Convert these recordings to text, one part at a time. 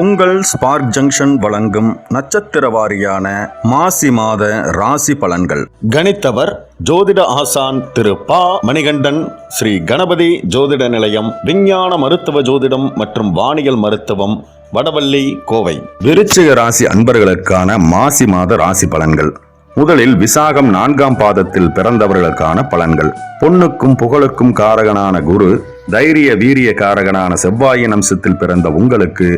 உங்கள் spark junction வழங்கும் நட்சத்திர வாரியான மாசி மாத ராசி பலன்கள். கணித்தவர் ஜோதிட ஆசான் திரு பா. மணிகண்டன் ஸ்ரீ கணபதி ஜோதிட நிலையம் விஞ்ஞான மருத்துவ ஜோதிடம் மற்றும் வானியல் மருத்துவம் வடவள்ளி கோவை. விருச்சிக ராசி அன்பர்களுக்கான மாசி மாத ராசி பலன்கள். முதலில் விசாகம் நான்காம் பாதத்தில் பிறந்தவர்களுக்கான பலன்கள். பொன்னுக்கும் புகழுக்கும் காரகனான குரு தைரிய வீரிய காரகனான செவ்வாயின் அம்சத்தில் பிறந்த உங்களுக்கு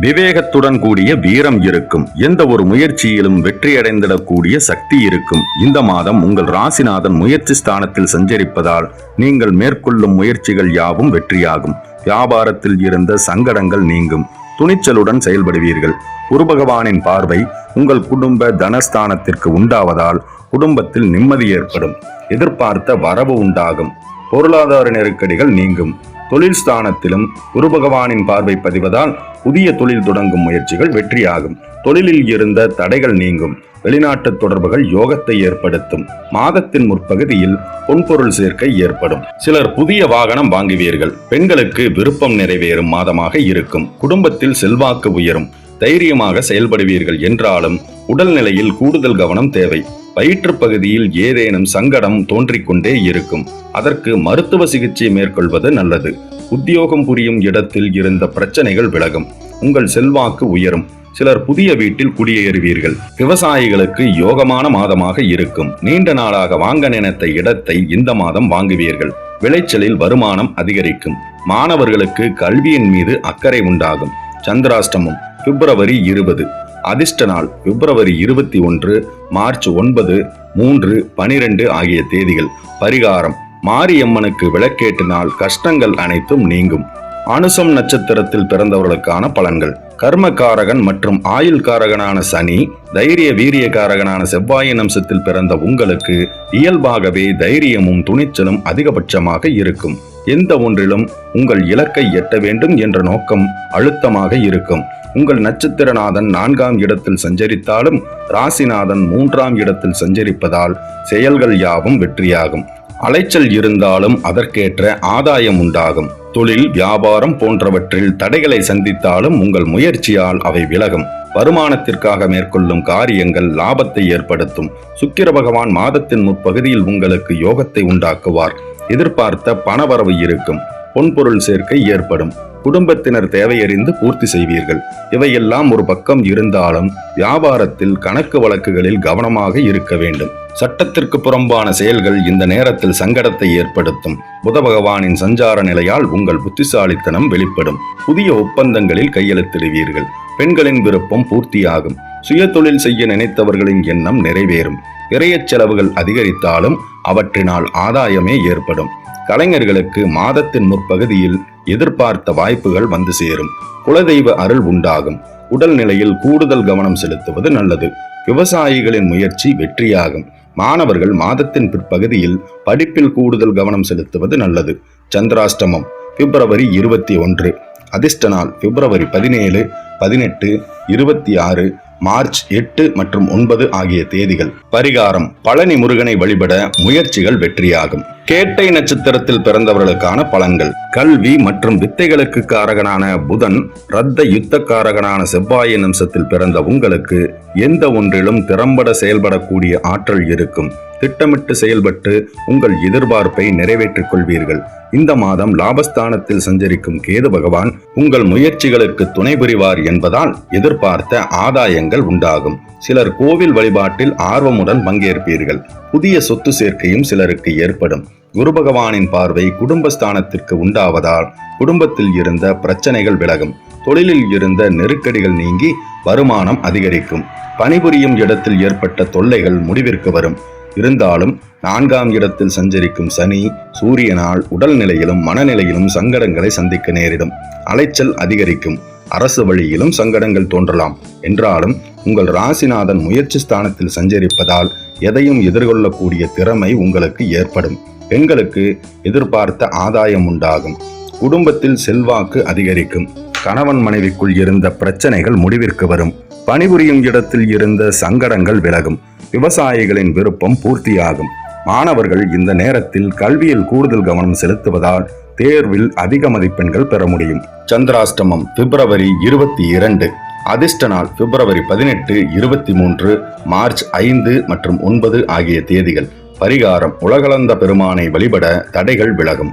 விவேகத்துடன் கூடிய வீரம் இருக்கும். எந்த ஒரு முயற்சியிலும் வெற்றியடைந்திடக்கூடிய சக்தி இருக்கும். இந்த மாதம் உங்கள் ராசிநாதன் முயற்சி ஸ்தானத்தில் சஞ்சரிப்பதால் நீங்கள் மேற்கொள்ளும் முயற்சிகள் யாவும் வெற்றியாகும். வியாபாரத்தில் இருந்த சங்கடங்கள் நீங்கும். துணிச்சலுடன் செயல்படுவீர்கள். குரு பகவானின் பார்வை உங்கள் குடும்ப தனஸ்தானத்திற்கு உண்டாவதால் குடும்பத்தில் நிம்மதி ஏற்படும். எதிர்பார்த்த வரவு உண்டாகும். பொருளாதார நெருக்கடிகள் நீங்கும். தொழில் ஸ்தானத்திலும் குரு பகவானின் பார்வை பதிவதால் புதிய தொழில் தொடங்கும் முயற்சிகள் வெற்றியாகும். தொழிலில் இருந்த தடைகள் நீங்கும். வெளிநாட்டு தொடர்புகள் யோகத்தை ஏற்படுத்தும். மாதத்தின் முற்பகுதியில் பொன்பொருள் சேர்க்கை ஏற்படும். சிலர் புதிய வாகனம் வாங்குவீர்கள். பெண்களுக்கு விருப்பம் நிறைவேறும் மாதமாக இருக்கும். குடும்பத்தில் செல்வாக்கு உயரும். தைரியமாக செயல்படுவீர்கள் என்றாலும் உடல்நிலையில் கூடுதல் கவனம் தேவை. வயிற்று பகுதியில் ஏதேனும் சங்கடம் தோன்றிக்கொண்டே இருக்கும். அதற்கு மருத்துவ சிகிச்சை மேற்கொள்வது நல்லது. உத்தியோகம் புரியும் இடத்தில் இருந்த பிரச்சனைகள் விலகும். உங்கள் செல்வாக்கு உயரும். சிலர் புதிய வீட்டில் குடியேறுவீர்கள். விவசாயிகளுக்கு யோகமான மாதமாக இருக்கும். நீண்ட நாளாக வாங்க நினைத்த இடத்தை இந்த மாதம் வாங்குவீர்கள். விளைச்சலில் வருமானம் அதிகரிக்கும். மாணவர்களுக்கு கல்வியின் மீது அக்கறை உண்டாகும். சந்திராஷ்டமம் பிப்ரவரி இருபது. அதிர்ஷ்ட நாள் பிப்ரவரி இருபத்தி ஒன்று மார்ச் ஒன்பது மூன்று பனிரெண்டு ஆகிய தேதிகள். பரிகாரம் மாரியம்மனுக்கு விளக்கேட்டு நாள் கஷ்டங்கள் அனைத்தும் நீங்கும். அனுசம் நட்சத்திரத்தில் பிறந்தவர்களுக்கான பலன்கள். கர்மகாரகன் மற்றும் ஆயுள் காரகனான சனி தைரிய வீரிய காரகனான செவ்வாயின் அம்சத்தில் பிறந்த உங்களுக்கு இயல்பாகவே தைரியமும் துணிச்சலும் அதிகபட்சமாக இருக்கும். எந்த ஒன்றிலும் உங்கள் இலக்கை எட்ட வேண்டும் என்ற நோக்கம் அழுத்தமாக இருக்கும். உங்கள் நட்சத்திரநாதன் நான்காம் இடத்தில் சஞ்சரித்தாலும் ராசிநாதன் மூன்றாம் இடத்தில் சஞ்சரிப்பதால் செயல்கள் யாவும் வெற்றியாகும். அலைச்சல் இருந்தாலும் அதற்கேற்ற ஆதாயம் உண்டாகும். தொழில் வியாபாரம் போன்றவற்றில் தடைகளை சந்தித்தாலும் உங்கள் முயற்சியால் அவை விலகும். வருமானத்திற்காக மேற்கொள்ளும் காரியங்கள் லாபத்தை ஏற்படுத்தும். சுக்கிர பகவான் மாதத்தின் முற்பகுதியில் உங்களுக்கு யோகத்தை உண்டாக்குவார். எதிர்பார்த்த பணவரவு இருக்கும். பொன்பொருள் சேர்க்கை ஏற்படும். குடும்பத்தினர் தேவையறிந்து பூர்த்தி செய்வீர்கள். இவையெல்லாம் ஒரு பக்கம் இருந்தாலும் வியாபாரத்தில் கணக்கு வழக்குகளில் கவனமாக இருக்க வேண்டும். சட்டத்திற்கு புறம்பான செயல்கள் இந்த நேரத்தில் சங்கடத்தை ஏற்படுத்தும். புத பகவானின் சஞ்சார நிலையால் உங்கள் புத்திசாலித்தனம் வெளிப்படும். புதிய ஒப்பந்தங்களில் கையெழுத்திடுவீர்கள். பெண்களின் விருப்பம் பூர்த்தியாகும். சுய தொழில் செய்ய நினைத்தவர்களின் எண்ணம் நிறைவேறும். விரயச் செலவுகள் அதிகரித்தாலும் அவற்றினால் ஆதாயமே ஏற்படும். கலைஞர்களுக்கு மாதத்தின் முற்பகுதியில் எதிர்பார்த்த வாய்ப்புகள் வந்து சேரும். குலதெய்வ அருள் உண்டாகும். உடல்நிலையில் கூடுதல் கவனம் செலுத்துவது நல்லது. விவசாயிகளின் முயற்சி வெற்றியாகும். மாணவர்கள் மாதத்தின் பிற்பகுதியில் படிப்பில் கூடுதல் கவனம் செலுத்துவது நல்லது. சந்திராஷ்டமம் பிப்ரவரி இருபத்தி ஒன்று. அதிர்ஷ்ட நாள் பிப்ரவரி பதினேழு பதினெட்டு இருபத்தி ஆறு மார்ச் எட்டு மற்றும் ஒன்பது ஆகிய தேதிகள். பரிகாரம் பழனி முருகனை வழிபட முயற்சிகள் வெற்றியாகும். கேட்டை நட்சத்திரத்தில் பிறந்தவர்களுக்கான பலன்கள். கல்வி மற்றும் வித்தைகளுக்கு காரகனான புதன் இரத்த யுத்த காரகனான செவ்வாயின் பிறந்த உங்களுக்கு எந்த ஒன்றிலும் திறம்பட செயல்படக்கூடிய ஆற்றல் இருக்கும். திட்டமிட்டு செயல்பட்டு உங்கள் எதிர்பார்ப்பை நிறைவேற்றிக் கொள்வீர்கள். இந்த மாதம் லாபஸ்தானத்தில் சஞ்சரிக்கும் கேது பகவான் உங்கள் முயற்சிகளுக்கு துணை புரிவார் என்பதால் எதிர்பார்த்த ஆதாயங்கள் உண்டாகும். சிலர் கோவில் வழிபாட்டில் ஆர்வமுடன் பங்கேற்பீர்கள். புதிய சொத்து சேர்க்கையும் சிலருக்கு ஏற்படும். குரு பகவானின் பார்வை குடும்பஸ்தானத்திற்கு உண்டாவதால் குடும்பத்தில் இருந்த பிரச்சனைகள் விலகும். தொழிலில் இருந்த நெருக்கடிகள் நீங்கி வருமானம் அதிகரிக்கும். பணிபுரியும் இடத்தில் ஏற்பட்ட தொல்லைகள் முடிவிற்கு வரும். இருந்தாலும் நான்காம் இடத்தில் சஞ்சரிக்கும் சனி சூரியனால் உடல்நிலையிலும் மனநிலையிலும் சங்கடங்களை சந்திக்க நேரிடும். அலைச்சல் அதிகரிக்கும். அரசு வழியிலும் சங்கடங்கள் தோன்றலாம். என்றாலும் உங்கள் ராசிநாதன் முயற்சி ஸ்தானத்தில் சஞ்சரிப்பதால் எதையும் எதிர்கொள்ளக்கூடிய திறமை உங்களுக்கு ஏற்படும். பெண்களுக்கு எதிர்பார்த்த ஆதாயம் உண்டாகும். குடும்பத்தில் செல்வாக்கு அதிகரிக்கும். கணவன் மனைவிக்குள் இருந்த பிரச்சனைகள் முடிவிற்கு வரும். பணிபுரியும் இடத்தில் இருந்த சங்கடங்கள் விலகும். விவசாயிகளின் விருப்பம் பூர்த்தியாகும். மாணவர்கள் இந்த நேரத்தில் கல்வியில் கூடுதல் கவனம் செலுத்துவதால் தேர்வில் அதிக மதிப்பெண்கள் பெற முடியும். சந்திராஷ்டமம் பிப்ரவரி இருபத்தி இரண்டு. அதிர்ஷ்ட நாள் பிப்ரவரி பதினெட்டு இருபத்தி மூன்று மார்ச் ஐந்து மற்றும் ஒன்பது ஆகிய தேதிகள். பரிகாரம் உலகளந்த பெருமானை வழிபட தடைகள் விலகும்.